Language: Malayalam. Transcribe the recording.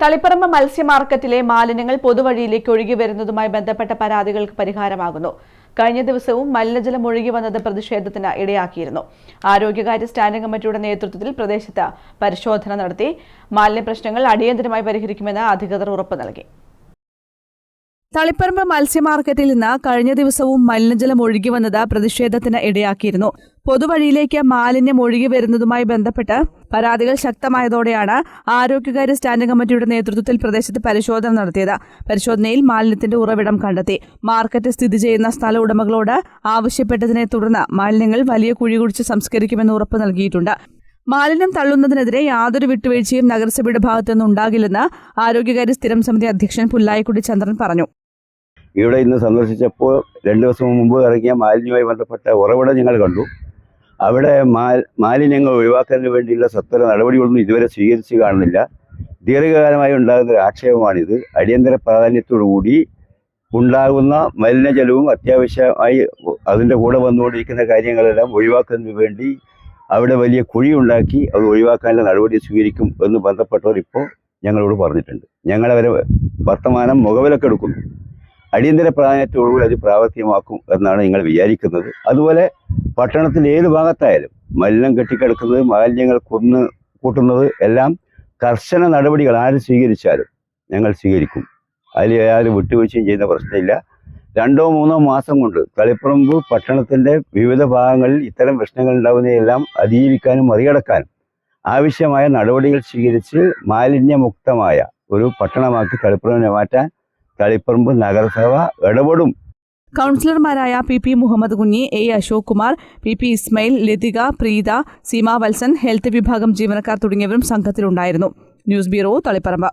തളിപ്പറമ്പ് മത്സ്യ മാർക്കറ്റിലെ മാലിന്യങ്ങൾ പൊതുവഴിയിലേക്ക് ഒഴുകി വരുന്നതുമായി ബന്ധപ്പെട്ട പരാതികൾക്ക് പരിഹാരമാകുന്നു. കഴിഞ്ഞ ദിവസവും മലിനജലം ഒഴുകി വന്നത് പ്രതിഷേധത്തിന് ഇടയാക്കിയിരുന്നു. ആരോഗ്യകാര്യ സ്റ്റാൻഡിംഗ് കമ്മിറ്റിയുടെ നേതൃത്വത്തിൽ പ്രദേശത്ത് പരിശോധന നടത്തി മാലിന്യ പ്രശ്നങ്ങൾ അടിയന്തരമായി പരിഹരിക്കുമെന്ന് അധികൃതർ ഉറപ്പ് നൽകി. തളിപ്പറമ്പ് മത്സ്യമാർക്കറ്റിൽ നിന്ന് കഴിഞ്ഞ ദിവസവും മലിനജലം ഒഴുകി വന്നത് പ്രതിഷേധത്തിന് ഇടയാക്കിയിരുന്നു. പൊതുവഴിയിലേക്ക് മാലിന്യം ഒഴുകി വരുന്നതുമായി ബന്ധപ്പെട്ട് പരാതികൾ ശക്തമായതോടെയാണ് ആരോഗ്യകാര്യ സ്റ്റാൻഡിംഗ് കമ്മിറ്റിയുടെ നേതൃത്വത്തിൽ പ്രദേശത്ത് പരിശോധന നടത്തിയത്. പരിശോധനയിൽ മാലിന്യത്തിന്റെ ഉറവിടം കണ്ടെത്തി. മാർക്കറ്റ് സ്ഥിതി ചെയ്യുന്ന സ്ഥല ഉടമകളോട് ആവശ്യപ്പെട്ടതിനെ തുടർന്ന് മാലിന്യങ്ങൾ വലിയ കുഴി കുഴിച്ച് സംസ്കരിക്കുമെന്ന് ഉറപ്പ് നൽകിയിട്ടുണ്ട്. മാലിന്യം തള്ളുന്നതിനെതിരെ യാതൊരു വിട്ടുവീഴ്ചയും നഗരസഭയുടെ ഭാഗത്തുനിന്ന് ഉണ്ടാകില്ലെന്ന് ആരോഗ്യകാര്യ സ്ഥിരം സമിതി അധ്യക്ഷൻ പുല്ലായിക്കുടി ചന്ദ്രൻ പറഞ്ഞു. ഇവിടെ ഇന്ന് സന്ദർശിച്ചപ്പോൾ രണ്ട് ദിവസം മുമ്പ് ഇറങ്ങിയ മാലിന്യവുമായി ബന്ധപ്പെട്ട ഉറവിടം ഞങ്ങൾ കണ്ടു. അവിടെ മാലിന്യങ്ങൾ ഒഴിവാക്കുന്നതിന് വേണ്ടിയുള്ള സത്വര നടപടികളൊന്നും ഇതുവരെ സ്വീകരിച്ച് കാണുന്നില്ല. ദീർഘകാലമായി ഉണ്ടാകുന്ന ഒരു ആക്ഷേപമാണിത്. അടിയന്തര പ്രാധാന്യത്തോടു കൂടി ഉണ്ടാകുന്ന മലിനജലവും അത്യാവശ്യമായി അതിന്റെ കൂടെ വന്നുകൊണ്ടിരിക്കുന്ന കാര്യങ്ങളെല്ലാം ഒഴിവാക്കുന്നതിന് വേണ്ടി അവിടെ വലിയ കുഴി ഉണ്ടാക്കി അത് ഒഴിവാക്കാനുള്ള നടപടി സ്വീകരിക്കും എന്ന് ബന്ധപ്പെട്ടവർ ഇപ്പോൾ ഞങ്ങളോട് പറഞ്ഞിട്ടുണ്ട്. ഞങ്ങളവരെ വർത്തമാനം മുഖവിലക്കെടുക്കുന്നു. അടിയന്തര പ്രാധാന്യത്തോടുകൂടി അത് പ്രാവർത്തികമാക്കും എന്നാണ് നിങ്ങൾ വിചാരിക്കുന്നത്. അതുപോലെ പട്ടണത്തിൽ ഏത് ഭാഗത്തായാലും മലിനം കെട്ടിക്കിടക്കുന്നത് മാലിന്യങ്ങൾ കൊന്ന് കൂട്ടുന്നത് എല്ലാം കർശന നടപടികൾ ആര് സ്വീകരിച്ചാലും ഞങ്ങൾ സ്വീകരിക്കും. അതിൽ ആരും വിട്ടുവീഴ്ചയും ചെയ്യുന്ന പ്രശ്നമില്ല. രണ്ടോ മൂന്നോ മാസം കൊണ്ട് തളിപ്പറമ്പ് പട്ടണത്തിന്റെ വിവിധ ഭാഗങ്ങളിൽ ഇത്തരം പ്രശ്നങ്ങൾ ഉണ്ടാകുന്നതെല്ലാം അതിജീവിക്കാനും മറികടക്കാനും ആവശ്യമായ നടപടികൾ സ്വീകരിച്ച് മാലിന്യമുക്തമായ ഒരു പട്ടണമാക്കി തളിപ്പറമ്പിനെ മാറ്റാൻ തളിപ്പറമ്പ് നഗരസഭ ഇടപെടും. കൗൺസിലർമാരായ P P Muhammad Kunhi A Ashok Kumar P P Ismail Latika Preetha Seema Valsan health വിഭാഗം ജീവനക്കാർ തുടങ്ങിയവരും സംഘത്തിലുണ്ടായിരുന്നു. News bureau Taliparamba.